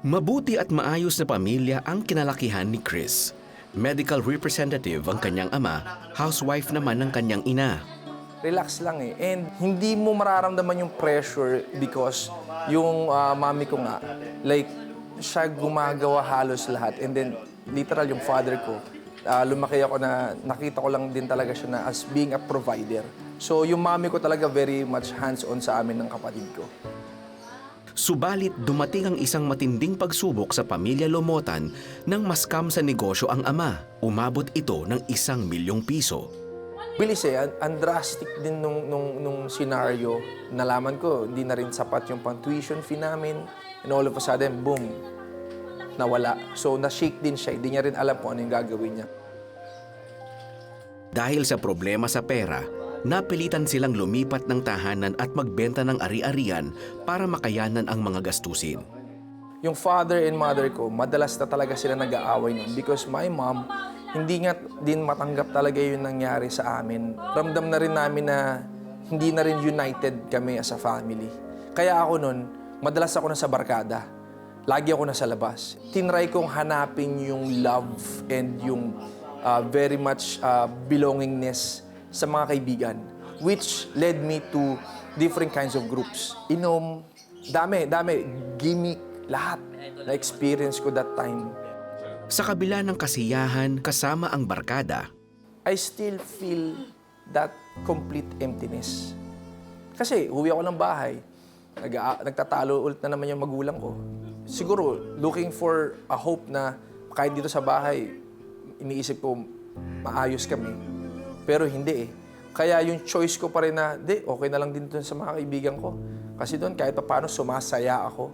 Mabuti at maayos na pamilya ang kinalakihan ni Chris. Medical representative ang kanyang ama, housewife naman ang kanyang ina. relax lang eh. And hindi mo mararamdaman yung pressure because yung ah, mami ko nga, like, siya gumagawa halos lahat. And then, literal yung father ko, ah, lumaki ako na nakita ko lang din talaga siya na as being a provider. So, yung mami ko talaga very much hands-on sa amin ng kapatid ko. Subalit dumating ang isang matinding pagsubok sa pamilya Lomotan nang maskam sa negosyo ang ama. Umabot ito ng isang milyong piso. Bilis eh, ang, drastic din nung, nung, nung scenario. Nalaman ko, hindi na rin sapat yung pang tuition fee namin. And all of a sudden, boom, nawala. So, na-shake din siya. Hindi niya rin alam kung ano yung gagawin niya. Dahil sa problema sa pera, napilitan silang lumipat ng tahanan at magbenta ng ari-arian para makayanan ang mga gastusin. Yung father and mother ko, madalas na talaga sila nag-aaway nun because my mom, hindi nga din matanggap talaga yung nangyari sa amin. Ramdam na rin namin na hindi na rin united kami as a family. Kaya ako nun, madalas ako nasa barkada. Lagi ako nasa labas. Tinry kong hanapin yung love and yung uh, very much uh, belongingness sa mga kaibigan, which led me to different kinds of groups. Inom, dami, dami, gimmick, lahat na experience ko that time. Sa kabila ng kasiyahan kasama ang barkada, I still feel that complete emptiness. Kasi uwi ako ng bahay, nag nagtatalo ulit na naman yung magulang ko. Siguro, looking for a hope na kahit dito sa bahay, iniisip ko maayos kami. Pero hindi eh. Kaya yung choice ko pa rin na, di, okay na lang din dun sa mga kaibigan ko. Kasi doon, kahit pa paano, sumasaya ako.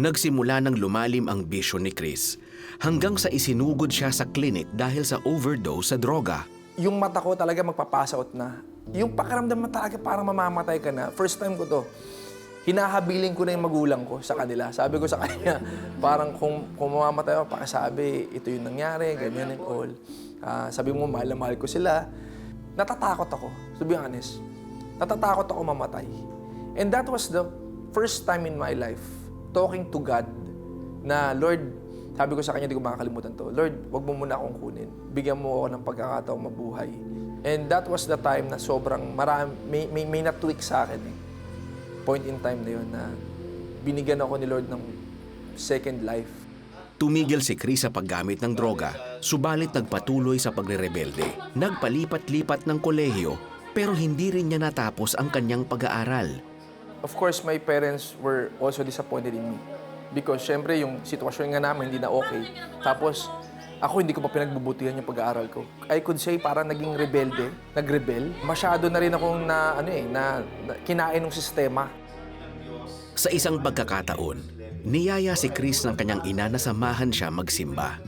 nagsimula ng lumalim ang bisyo ni Chris hanggang sa isinugod siya sa klinik dahil sa overdose sa droga. yung mata ko talaga magpapasa out na. Yung pakiramdam mo talaga parang mamamatay ka na. First time ko to. Hinahabiling ko na yung magulang ko sa kanila. Sabi ko sa kanya, parang kung, kung mamamatay ako, pakisabi, ito yung nangyari, ganyan and all. Ah, sabi mo, mahal na mahal ko sila. Natatakot ako, to be honest. Natatakot ako mamatay. And that was the first time in my life talking to God na, Lord, sabi ko sa kanya, di ko makakalimutan to. Lord, wag mo muna akong kunin. Bigyan mo ako ng pagkakataong mabuhay. And that was the time na sobrang marami, may, may, may na-tweak sa akin eh. Point in time na yun na binigyan ako ni Lord ng second life. Tumigil si Chris sa paggamit ng droga, subalit nagpatuloy sa pagrerebelde. Nagpalipat-lipat ng kolehiyo, pero hindi rin niya natapos ang kanyang pag-aaral. Of course, my parents were also disappointed in me. Because syempre yung sitwasyon nga namin hindi na okay. Tapos ako hindi ko pa pinagbubutihan yung pag-aaral ko. I could say parang naging rebelde, nagrebel. Masyado na rin akong na ano eh, na, na kinain ng sistema. Sa isang pagkakataon, niyaya si Chris ng kanyang ina na samahan siya magsimba.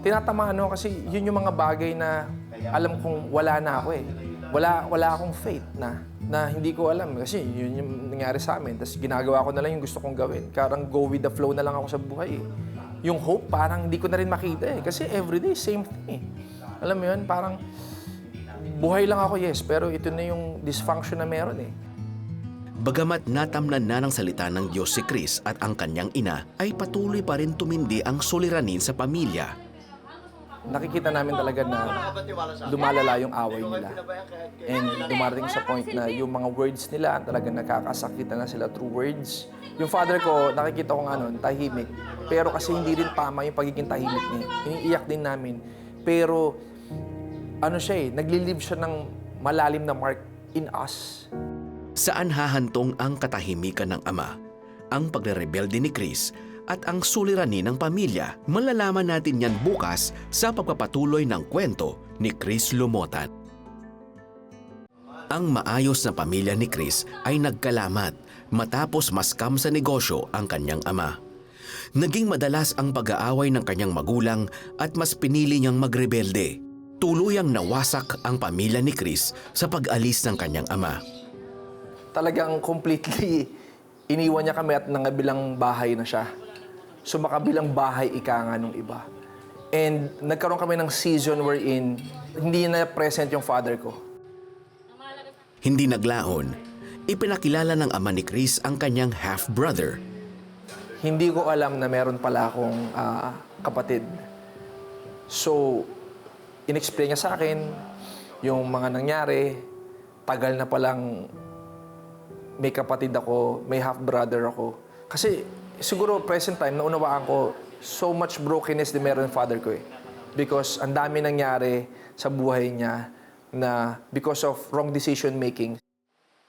Tinatamaan ako kasi yun yung mga bagay na alam kong wala na ako eh. Wala, wala akong faith na, na hindi ko alam kasi yun yung nangyari sa amin. Tapos ginagawa ko na lang yung gusto kong gawin. Parang go with the flow na lang ako sa buhay eh. Yung hope parang hindi ko na rin makita eh. Kasi everyday, same thing eh. Alam mo yun, parang buhay lang ako, yes. Pero ito na yung dysfunction na meron eh. Bagamat natamnan na ng salita ng Diyos si Chris at ang kanyang ina, ay patuloy pa rin tumindi ang suliranin sa pamilya. nakikita namin talaga na lumalala yung away nila. And dumarating sa point na yung mga words nila talaga nakakasakitan na sila through words. Yung father ko, nakikita ko nga nun, tahimik. Pero kasi hindi rin tama yung pagiging tahimik niya. Iniiyak din namin. Pero ano siya eh, naglilive siya ng malalim na mark in us. Saan hahantong ang katahimikan ng ama, ang pagrerebelde ni Chris at ang suliranin ng pamilya? Malalaman natin yan bukas sa pagpapatuloy ng kwento ni Chris Lumotan. Ang maayos na pamilya ni Chris ay nagkalamat matapos maskam sa negosyo ang kanyang ama. Naging madalas ang pag-aaway ng kanyang magulang at mas pinili niyang magrebelde. Tuluyang nawasak ang pamilya ni Chris sa pag-alis ng kanyang ama. Talagang completely iniwan niya kami at nangabilang bahay na siya. So makabilang bahay ika nga nung iba. And nagkaroon kami ng season wherein hindi na present yung father ko. Hindi naglaon, ipinakilala ng ama ni Chris ang kanyang half-brother. hindi ko alam na meron pala akong ah, kapatid. So, inexplain niya sa akin yung mga nangyari. Tagal na palang may kapatid ako, may half-brother ako. Kasi siguro present time, naunawaan ko so much brokenness din meron father ko eh. Because ang dami nangyari sa buhay niya na because of wrong decision making.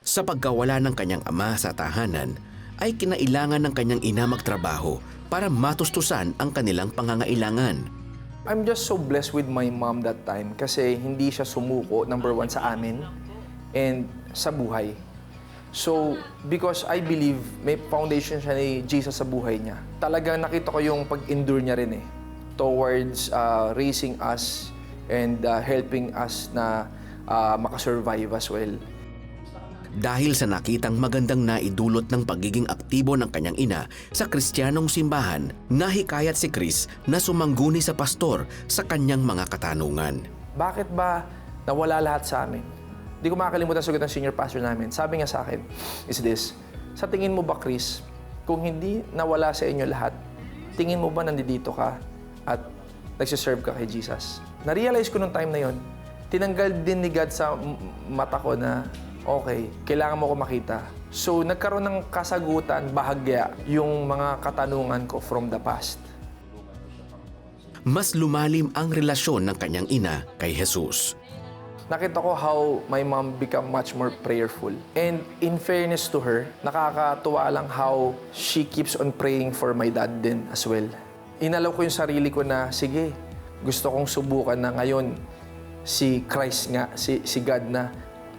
Sa pagkawala ng kanyang ama sa tahanan, ay kinailangan ng kanyang ina magtrabaho para matustusan ang kanilang pangangailangan. I'm just so blessed with my mom that time kasi hindi siya sumuko, number one, sa amin and sa buhay. So, because I believe may foundation siya ni Jesus sa buhay niya, talagang nakita ko yung pag-endure niya rin eh towards uh, raising us and uh, helping us na uh, makasurvive as well. Dahil sa nakitang magandang naidulot ng pagiging aktibo ng kanyang ina sa kristyanong simbahan, nahikayat si Chris na sumangguni sa pastor sa kanyang mga katanungan. bakit ba nawala lahat sa amin? Hindi ko makakalimutan sagot ng senior pastor namin. Sabi niya sa akin is this, sa tingin mo ba Chris, kung hindi nawala sa inyo lahat, tingin mo ba nandito ka at nagsiserve ka kay Jesus? Na-realize ko nung time na yon, tinanggal din ni God sa mata ko na, okay, kailangan mo ko makita. So, nagkaroon ng kasagutan, bahagya, yung mga katanungan ko from the past. Mas lumalim ang relasyon ng kanyang ina kay Jesus. Nakita ko how my mom become much more prayerful. And in fairness to her, nakakatuwa lang how she keeps on praying for my dad din as well. Inalaw ko yung sarili ko na, sige, gusto kong subukan na ngayon si Christ nga, si, si God na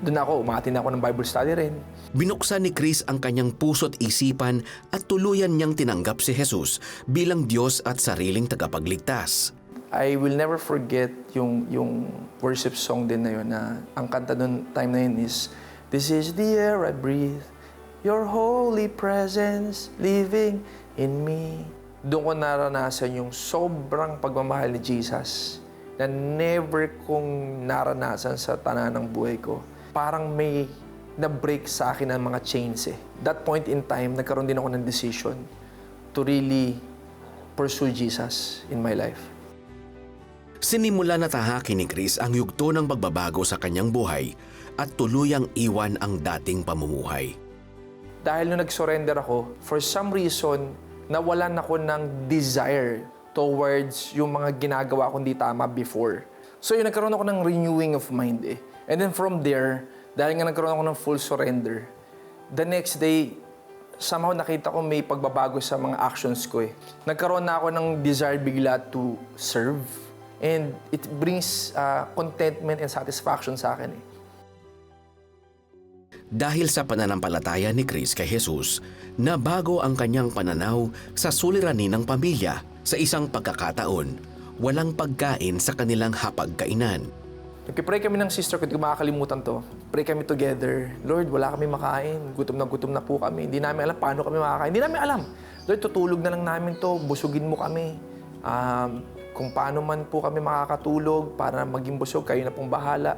doon ako, umatin ako ng Bible study rin. Binuksan ni Chris ang kanyang puso't isipan at tuluyan niyang tinanggap si Jesus bilang Diyos at sariling tagapagligtas. I will never forget yung yung worship song din na yun na ang kanta nun time na yun is This is the air I breathe Your holy presence living in me Doon ko naranasan yung sobrang pagmamahal ni Jesus na never kong naranasan sa tanan ng buhay ko. Parang may na-break sa akin ng mga chains eh. That point in time, nagkaroon din ako ng decision to really pursue Jesus in my life. Sinimula na tahakin ni Chris ang yugto ng pagbabago sa kanyang buhay at tuluyang iwan ang dating pamumuhay. Dahil nung nag-surrender ako, for some reason, nawalan ako ng desire towards yung mga ginagawa kong di tama before. So yun, nagkaroon ako ng renewing of mind eh. And then from there, dahil nga nagkaroon ako ng full surrender, the next day, somehow nakita ko may pagbabago sa mga actions ko eh. Nagkaroon na ako ng desire bigla to serve. And it brings uh, contentment and satisfaction sa akin eh. Dahil sa pananampalataya ni Chris kay Jesus, nabago ang kanyang pananaw sa suliranin ng pamilya sa isang pagkakataon. Walang pagkain sa kanilang hapagkainan. Nagpipray kami ng sister ko, hindi ko makakalimutan to. Pray kami together. Lord, wala kami makain. Gutom na gutom na po kami. Hindi namin alam paano kami makakain. Hindi namin alam. Lord, tutulog na lang namin to. Busugin mo kami. Um, kung paano man po kami makakatulog para maging busog, kayo na pong bahala.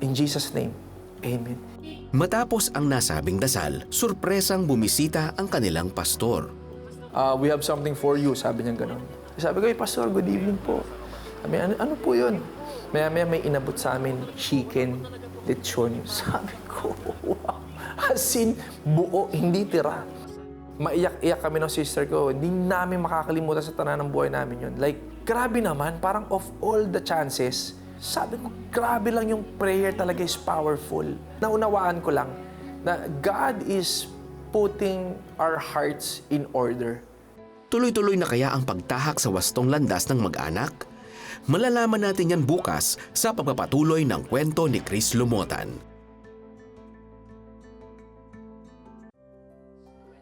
In Jesus' name, Amen. Matapos ang nasabing dasal, surpresang bumisita ang kanilang pastor. Uh, we have something for you, sabi niya ganun. Sabi ko, hey, Pastor, good evening po. Sabi, ano, ano po yun? Maya maya may inabot sa amin, chicken lechon. Sabi ko, wow. As in, buo, hindi tira. Maiyak-iyak kami ng sister ko. Hindi namin makakalimutan sa tanan ng buhay namin yun. Like, grabe naman, parang of all the chances, sabi ko, grabe lang yung prayer talaga is powerful. Naunawaan ko lang na God is putting our hearts in order. Tuloy-tuloy na kaya ang pagtahak sa wastong landas ng mag-anak? Malalaman natin yan bukas sa pagpapatuloy ng kwento ni Chris Lumotan.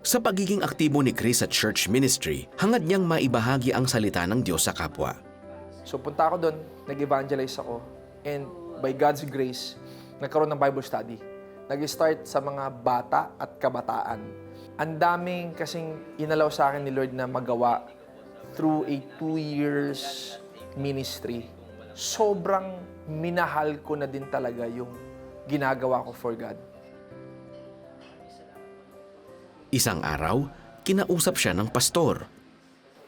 Sa pagiging aktibo ni Chris sa church ministry, hangad niyang maibahagi ang salita ng Diyos sa kapwa. So punta ako doon, nag-evangelize ako, and by God's grace, nagkaroon ng Bible study. Nag-start sa mga bata at kabataan. Ang daming kasing inalaw sa akin ni Lord na magawa through a two years ministry. Sobrang minahal ko na din talaga yung ginagawa ko for God. Isang araw, kinausap siya ng pastor.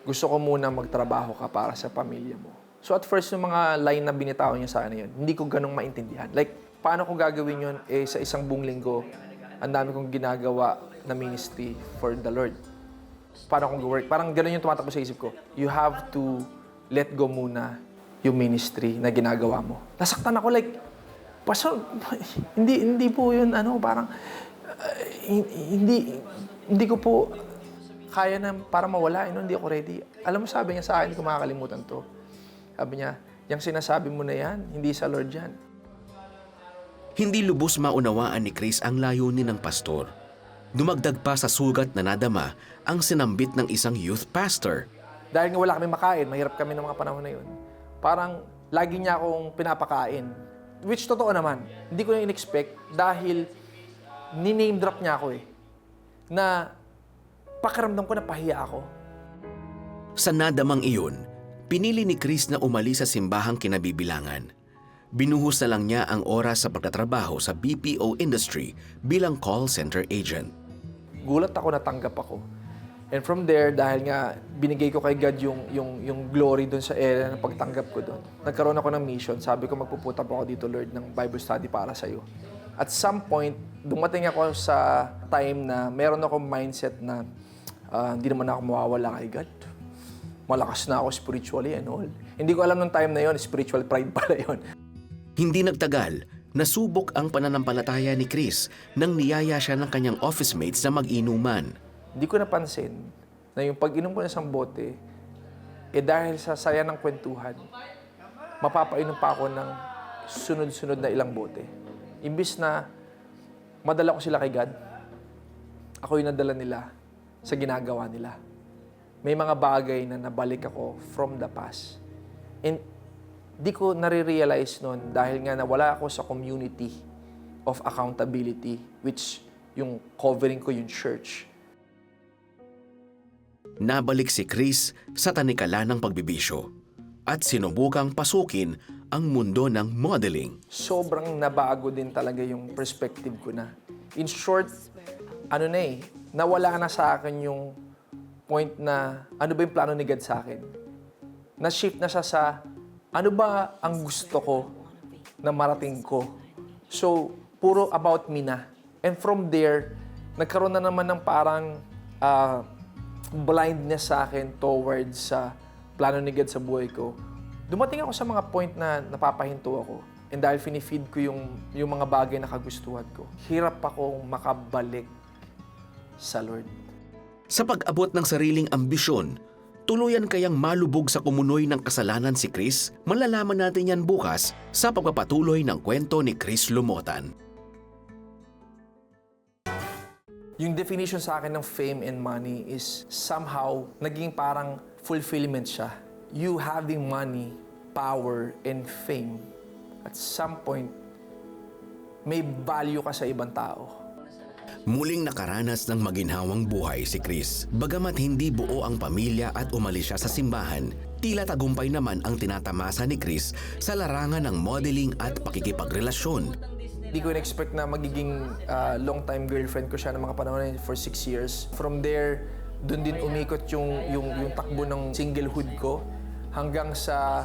gusto ko muna magtrabaho ka para sa pamilya mo. So at first, yung mga line na binitaw niya sa akin yun, hindi ko ganong maintindihan. Like, paano ko gagawin yun? Eh, sa isang buong linggo, ang dami kong ginagawa na ministry for the Lord. Paano kong work? Parang ganun yung tumatakbo sa isip ko. You have to let go muna yung ministry na ginagawa mo. Nasaktan ako like, Pastor, hindi, hindi po yun, ano, parang, uh, hindi, hindi ko po kaya na para mawala, eh, no, hindi ako ready. Alam mo, sabi niya sa akin, hindi ko makakalimutan to. Sabi niya, yung sinasabi mo na yan, hindi sa Lord yan. Hindi lubos maunawaan ni Chris ang layunin ng pastor. Dumagdag pa sa sugat na nadama ang sinambit ng isang youth pastor. Dahil nga wala kami makain, mahirap kami ng mga panahon na yun. Parang lagi niya akong pinapakain. Which totoo naman. Hindi ko yung in-expect dahil ni-name drop niya ako eh. Na pakiramdam ko na pahiya ako. Sa nadamang iyon, pinili ni Chris na umalis sa simbahang kinabibilangan. Binuhos na lang niya ang oras sa pagtatrabaho sa BPO industry bilang call center agent. gulat ako natanggap ako. And from there, dahil nga binigay ko kay God yung, yung, yung glory doon sa area ng pagtanggap ko doon, nagkaroon ako ng mission. Sabi ko, magpupunta po ako dito, Lord, ng Bible study para sa'yo. At some point, dumating ako sa time na meron akong mindset na ah, hindi naman ako mawawala kay God. Malakas na ako spiritually and all. Hindi ko alam nung time na yon spiritual pride pala yon. Hindi nagtagal, nasubok ang pananampalataya ni Chris nang niyaya siya ng kanyang office mates na mag-inuman. Hindi ko napansin na yung pag-inom ko ng isang bote, eh dahil sa saya ng kwentuhan, mapapainom pa ako ng sunod-sunod na ilang bote. Imbis na madala ko sila kay God, ako yung nadala nila sa ginagawa nila. May mga bagay na nabalik ako from the past. And di ko nare-realize noon dahil nga nawala ako sa community of accountability, which yung covering ko yung church. Nabalik si Chris sa tanikala ng pagbibisyo at sinubukang pasukin ang mundo ng modeling. sobrang nabago din talaga yung perspective ko na. In short, ano na eh, nawala na sa akin yung point na ano ba yung plano ni God sa akin. Na-shift na siya sa ano ba ang gusto ko na marating ko. So, puro about me na. And from there, nagkaroon na naman ng parang ah, blindness sa akin towards sa plano ni God sa buhay ko. Dumating ako sa mga point na napapahinto ako. And dahil finifeed ko yung, yung mga bagay na kagustuhan ko, hirap akong makabalik sa Lord. Sa pag-abot ng sariling ambisyon, tuluyan kayang malubog sa kumunoy ng kasalanan si Chris? Malalaman natin yan bukas sa pagpapatuloy ng kwento ni Chris Lumotan. Yung definition sa akin ng fame and money is somehow naging parang fulfillment siya. You having money, power, and fame, at some point, may value ka sa ibang tao. Muling nakaranas ng maginhawang buhay si Chris. Bagamat hindi buo ang pamilya at umalis siya sa simbahan, tila tagumpay naman ang tinatamasa ni Chris sa larangan ng modeling at pakikipagrelasyon. Hindi ko in-expect na magiging ah, long-time girlfriend ko siya ng mga panahon for six years. From there, doon din umikot yung, yung, yung takbo ng singlehood ko hanggang sa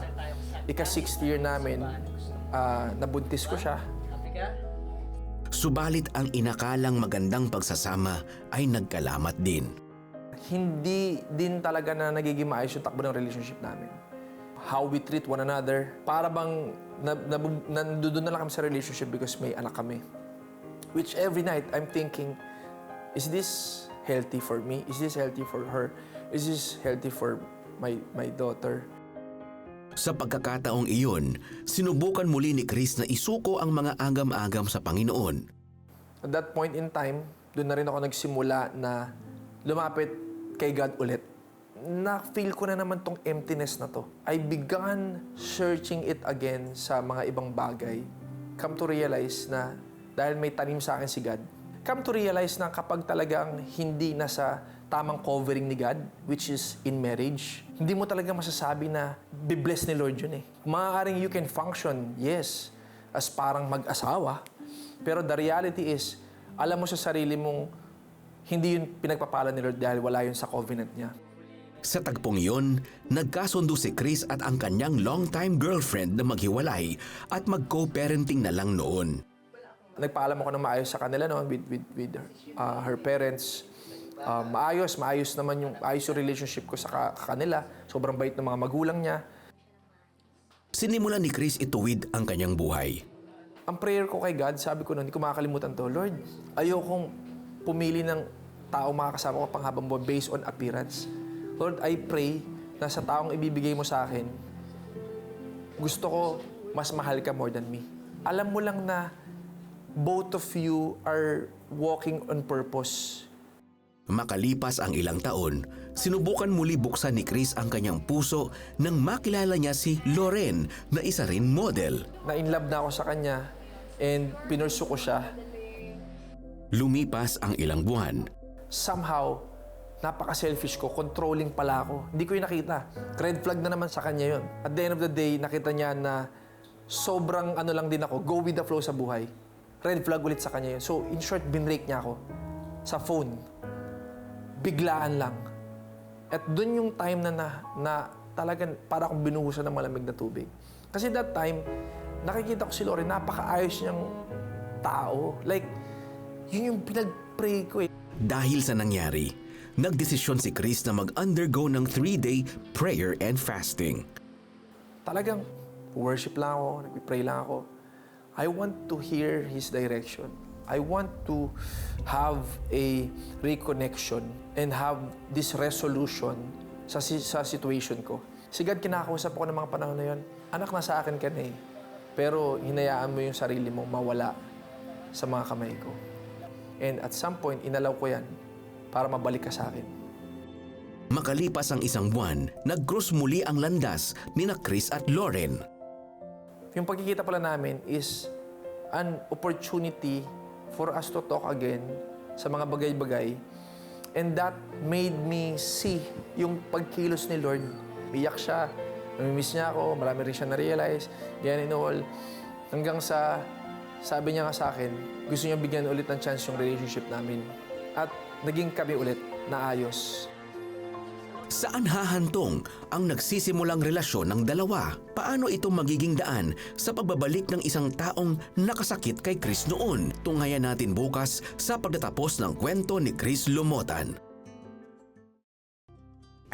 ika-sixth year namin, ah, nabuntis ko siya. Subalit ang inakalang magandang pagsasama ay nagkalamat din. Hindi din talaga na nagiging maayos yung takbo ng relationship namin. How we treat one another, para bang na, na, nandoon na lang kami sa relationship because may anak kami. Which every night, I'm thinking, is this healthy for me? Is this healthy for her? Is this healthy for my, my daughter? Sa pagkakataong iyon, sinubukan muli ni Chris na isuko ang mga agam-agam sa Panginoon. At that point in time, doon na rin ako nagsimula na lumapit kay God ulit. Na-feel ko na naman tong emptiness na to. I began searching it again sa mga ibang bagay. Come to realize na dahil may tanim sa akin si God, come to realize na kapag talagang hindi na sa tamang covering ni God, which is in marriage, hindi mo talaga masasabi na be-bless ni Lord yun eh. Maaaring you can function, yes, as parang mag-asawa, pero the reality is, alam mo sa sarili mong hindi yun pinagpapala ni Lord dahil wala yun sa covenant niya. Sa tagpong iyon, nagkasundo si Chris at ang kanyang longtime girlfriend na maghiwalay at mag-co-parenting na lang noon. Nagpaalam ako ng maayos sa kanila no, with, with, with uh, her parents. Uh, maayos, maayos naman yung, ayos yung relationship ko sa ka- kanila. Sobrang bait ng mga magulang niya. Sinimulan ni Chris ituwid ang kanyang buhay. Ang prayer ko kay God, sabi ko na, hindi ko makakalimutan to, Lord, ayokong pumili ng tao makakasama ko panghabang buhay based on appearance. Lord, I pray na sa taong ibibigay mo sa akin, gusto ko mas mahal ka more than me. Alam mo lang na both of you are walking on purpose. Makalipas ang ilang taon, sinubukan muli buksan ni Chris ang kanyang puso nang makilala niya si Loren na isa rin model. Na in love na ako sa kanya and pinursu ko siya. Lumipas ang ilang buwan. somehow, napaka-selfish ko, controlling pala ako. Hindi ko yung nakita. Red flag na naman sa kanya yon. At the end of the day, nakita niya na sobrang ano lang din ako, go with the flow sa buhay. Red flag ulit sa kanya yun. So, in short, binrake niya ako sa phone. Biglaan lang. At dun yung time na, na, na talagang para akong binuhusan ng malamig na tubig. Kasi that time, nakikita ko si Lori, napakaayos niyang tao. Like, yun yung pinag-pray ko eh. Dahil sa nangyari, nagdesisyon si Chris na mag-undergo ng three-day prayer and fasting. talagang worship lang ako, nagpipray lang ako. I want to hear His direction. I want to have a reconnection and have this resolution sa, sa situation ko. Si God, kinakausap ko ng mga panahon na yun, anak na sa akin ka na eh. Pero hinayaan mo yung sarili mo mawala sa mga kamay ko. And at some point, inalaw ko yan para mabalik ka sa akin. Makalipas ang isang buwan, nag-cross muli ang landas ni na Chris at Lauren. Yung pagkikita pala namin is an opportunity for us to talk again sa mga bagay-bagay. And that made me see yung pagkilos ni Lord. Iyak siya, namimiss niya ako, marami rin siya na-realize, yan and all. Hanggang sa, sabi niya nga sa akin, gusto niya bigyan ulit ng chance yung relationship namin. At naging kami ulit na ayos. Saan hahantong ang nagsisimulang relasyon ng dalawa? Paano ito magiging daan sa pagbabalik ng isang taong nakasakit kay Chris noon? Tunghayan natin bukas sa pagtatapos ng kwento ni Chris Lumotan.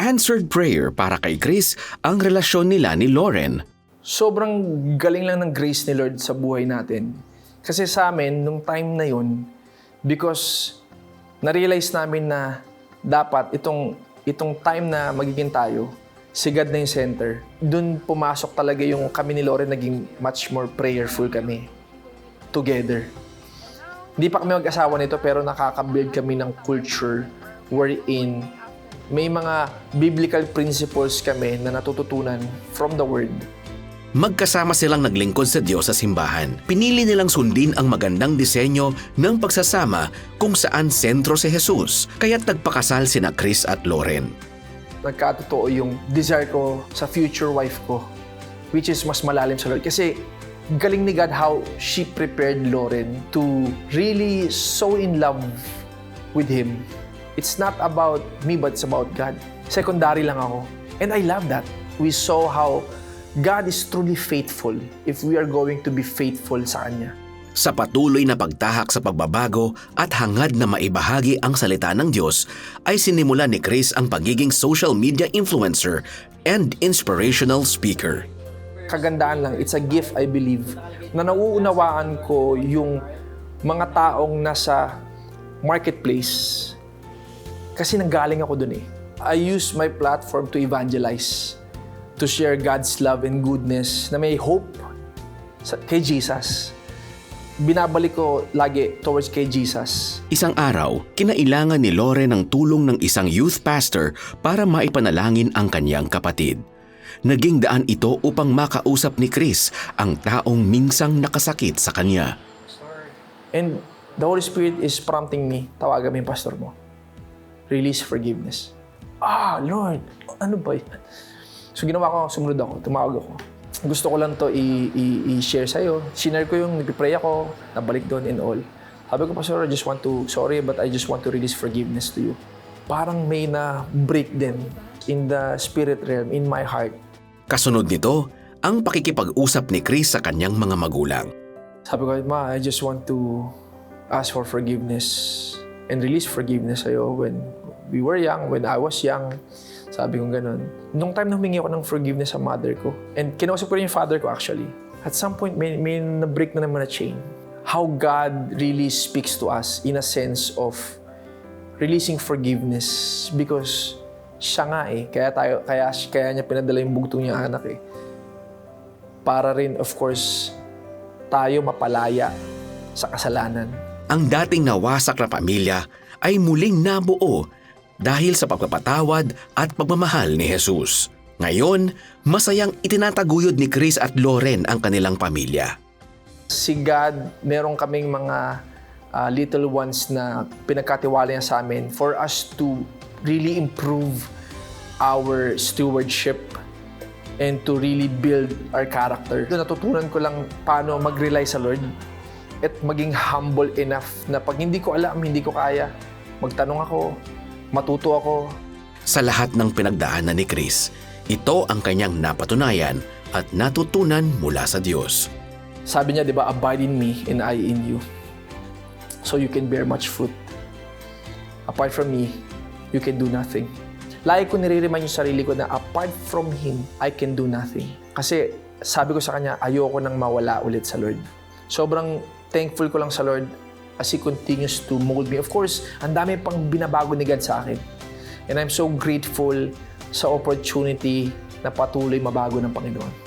Answered prayer para kay Chris ang relasyon nila ni Lauren. sobrang galing lang ng grace ni Lord sa buhay natin. Kasi sa amin, nung time na yun, because na-realize namin na dapat itong, itong time na magiging tayo, si God na yung center. Doon pumasok talaga yung kami ni Loren naging much more prayerful kami together. Hindi pa kami mag-asawa nito pero nakaka-build kami ng culture wherein may mga biblical principles kami na natututunan from the Word. Magkasama silang naglingkod sa Diyos sa simbahan. Pinili nilang sundin ang magandang disenyo ng pagsasama kung saan sentro si Jesus, kaya't nagpakasal sina Chris at Lauren. nagkatotoo yung desire ko sa future wife ko, which is mas malalim sa Lord. Kasi galing ni God how she prepared Lauren to really so in love with Him. It's not about me, but it's about God. Secondary lang ako. And I love that. We saw how God is truly faithful if we are going to be faithful sa Kanya. Sa patuloy na pagtahak sa pagbabago at hangad na maibahagi ang salita ng Diyos, ay sinimula ni Chris ang pagiging social media influencer and inspirational speaker. kagandaan lang. It's a gift, I believe, na nauunawaan ko yung mga taong nasa marketplace. Kasi nanggaling ako dun eh. I use my platform to evangelize, to share God's love and goodness na may hope sa, kay Jesus. Binabalik ko lagi towards kay Jesus. Isang araw, kinailangan ni Lore ng tulong ng isang youth pastor para maipanalangin ang kanyang kapatid. Naging daan ito upang makausap ni Chris ang taong minsang nakasakit sa kanya. And the Holy Spirit is prompting me, tawagan mo yung pastor mo. Release forgiveness. Ah, Lord, ano ba yan? So ginawa ko, sumunod ako, tumawag ako. Gusto ko lang to i-share sa'yo. Sinare ko yung nagpipray ako, nabalik doon and all. Sabi ko, Pastor, I just want to, sorry, but I just want to release forgiveness to you. Parang may na break din in the spirit realm, in my heart. Kasunod nito, ang pakikipag-usap ni Chris sa kanyang mga magulang. Sabi ko, Ma, I just want to ask for forgiveness and release forgiveness sa'yo when we were young, when I was young. Sabi ko ganun. Nung time na humingi ako ng forgiveness sa mother ko, and kinausap ko rin yung father ko actually, at some point may, may na-break na naman na chain. How God really speaks to us in a sense of releasing forgiveness because siya nga eh. Kaya, tayo, kaya, kaya niya pinadala yung bugtong niya anak eh. Para rin, of course, tayo mapalaya sa kasalanan. Ang dating nawasak na pamilya ay muling nabuo dahil sa pagpapatawad at pagmamahal ni Jesus. Ngayon, masayang itinataguyod ni Chris at Lauren ang kanilang pamilya. Si God, meron kaming mga ah, little ones na pinagkatiwala niya sa amin for us to really improve our stewardship and to really build our character. Doon natutunan ko lang paano mag-rely sa Lord at maging humble enough na pag hindi ko alam, hindi ko kaya, magtanong ako, matuto ako, Sa lahat ng pinagdaanan ni Chris, ito ang kanyang napatunayan at natutunan mula sa Diyos. Sabi niya, di ba, abide in me and I in you. So you can bear much fruit. Apart from me, you can do nothing. Lagi ko nire-remind yung sarili ko na apart from Him, I can do nothing. Kasi sabi ko sa Kanya, ayoko nang mawala ulit sa Lord. Sobrang thankful ko lang sa Lord as He continues to mold me. Of course, ang dami pang binabago ni God sa akin. And I'm so grateful sa opportunity na patuloy mabago ng Panginoon.